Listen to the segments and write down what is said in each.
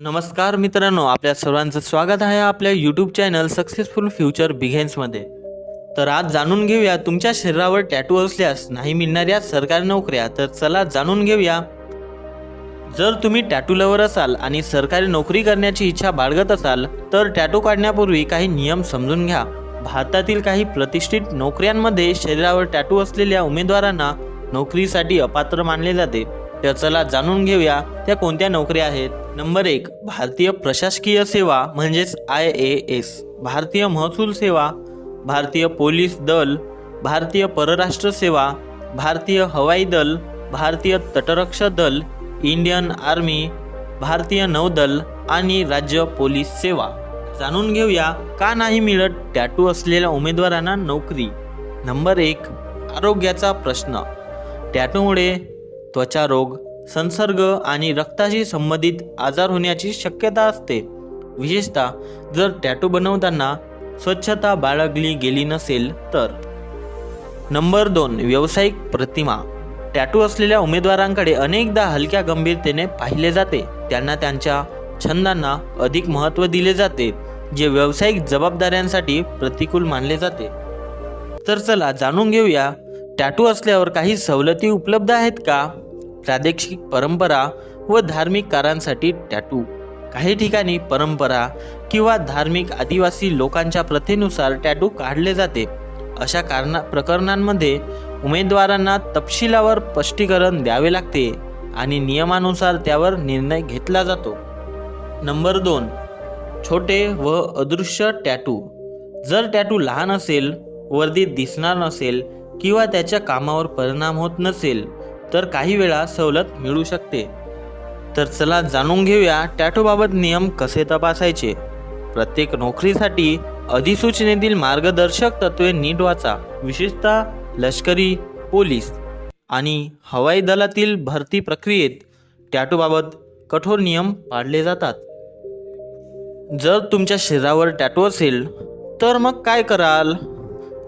नमस्कार मित्रांनो आपल्या सर्वांचं स्वागत आहे आपल्या यूट्यूब चॅनल सक्सेसफुल फ्युचर बिघेन्समध्ये तर आज जाणून घेऊया तुमच्या शरीरावर टॅटू असल्यास नाही मिळणाऱ्या सरकारी नोकऱ्या तर चला जाणून घेऊया. जर तुम्ही टॅटू लवर असाल आणि सरकारी नोकरी करण्याची इच्छा बाळगत असाल तर टॅटू काढण्यापूर्वी काही नियम समजून घ्या. भारतातील काही प्रतिष्ठित नोकऱ्यांमध्ये शरीरावर टॅटू असलेल्या उमेदवारांना नोकरीसाठी अपात्र मानले जाते. तर चला जाणून घेऊया त्या कोणत्या नोकऱ्या आहेत. नंबर एक भारतीय प्रशासकीय सेवा म्हणजेच आय ए एस भारतीय महसूल सेवा भारतीय पोलीस दल भारतीय परराष्ट्र सेवा भारतीय हवाई दल भारतीय तटरक्षक दल इंडियन आर्मी भारतीय नौदल आणि राज्य पोलीस सेवा. जाणून घेऊया का नाही मिळत टॅटू असलेल्या उमेदवारांना नोकरी. नंबर एक आरोग्याचा प्रश्न. टॅटूमुळे त्वचा रोग संसर्ग आणि रक्ताशी संबंधित आजार होण्याची शक्यता असते. विशेषतः जर टॅटू बनवताना स्वच्छता बाळगली गेली नसेल तर. नंबर दोन व्यावसायिक प्रतिमा. टॅटू असलेल्या उमेदवारांकडे अनेकदा हलक्या गंभीरतेने पाहिले जाते. त्यांना त्यांच्या छंदांना अधिक महत्त्व दिले जाते जे व्यावसायिक जबाबदाऱ्यांसाठी प्रतिकूल मानले जाते. तर चला जाणून घेऊया टॅटू असल्यावर काही सवलती उपलब्ध आहेत का? प्रादेशिक परंपरा व धार्मिक कार्यांसाठी टॅटू काही ठिकाणी परंपरा किंवा धार्मिक आदिवासी लोकांच्या प्रथेनुसार टॅटू काढले जाते. अशा कारणा प्रकरणांमध्ये उमेदवारांना तपशिलावर स्पष्टीकरण द्यावे लागते आणि नियमानुसार त्यावर निर्णय घेतला जातो. नंबर दोन छोटे व अदृश्य टॅटू जर टॅटू लहान असेल वर्दीत दिसणार नसेल किंवा त्याच्या कामावर परिणाम होत नसेल तर काही वेळा सवलत मिळू शकते. तर चला जाणून घेऊया टॅटोबाबत नियम कसे तपासायचे. प्रत्येक नोकरीसाठी अधिसूचनेतील मार्गदर्शक तत्वे नीट वाचा. विशेषतः लष्करी पोलीस आणि हवाई दलातील भरती प्रक्रियेत टॅटोबाबत कठोर नियम पाळले जातात. जर तुमच्या शरीरावर टॅटो असेल तर मग काय कराल?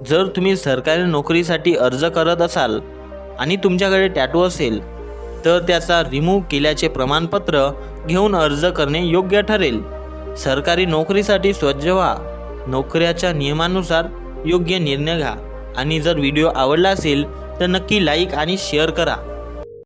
जर तुम्ही सरकारी नोकरीसाठी अर्ज करत असाल आणि तुमच्याकडे टॅटू असेल तर त्याचा रिमूव्ह केल्याचे प्रमाणपत्र घेऊन अर्ज करणे योग्य ठरेल. सरकारी नोकरीसाठी स्वच्छ व्हा. नोकऱ्याच्या नियमानुसार योग्य निर्णय घ्या. आणि जर व्हिडिओ आवडला असेल तर नक्की लाईक आणि शेअर करा.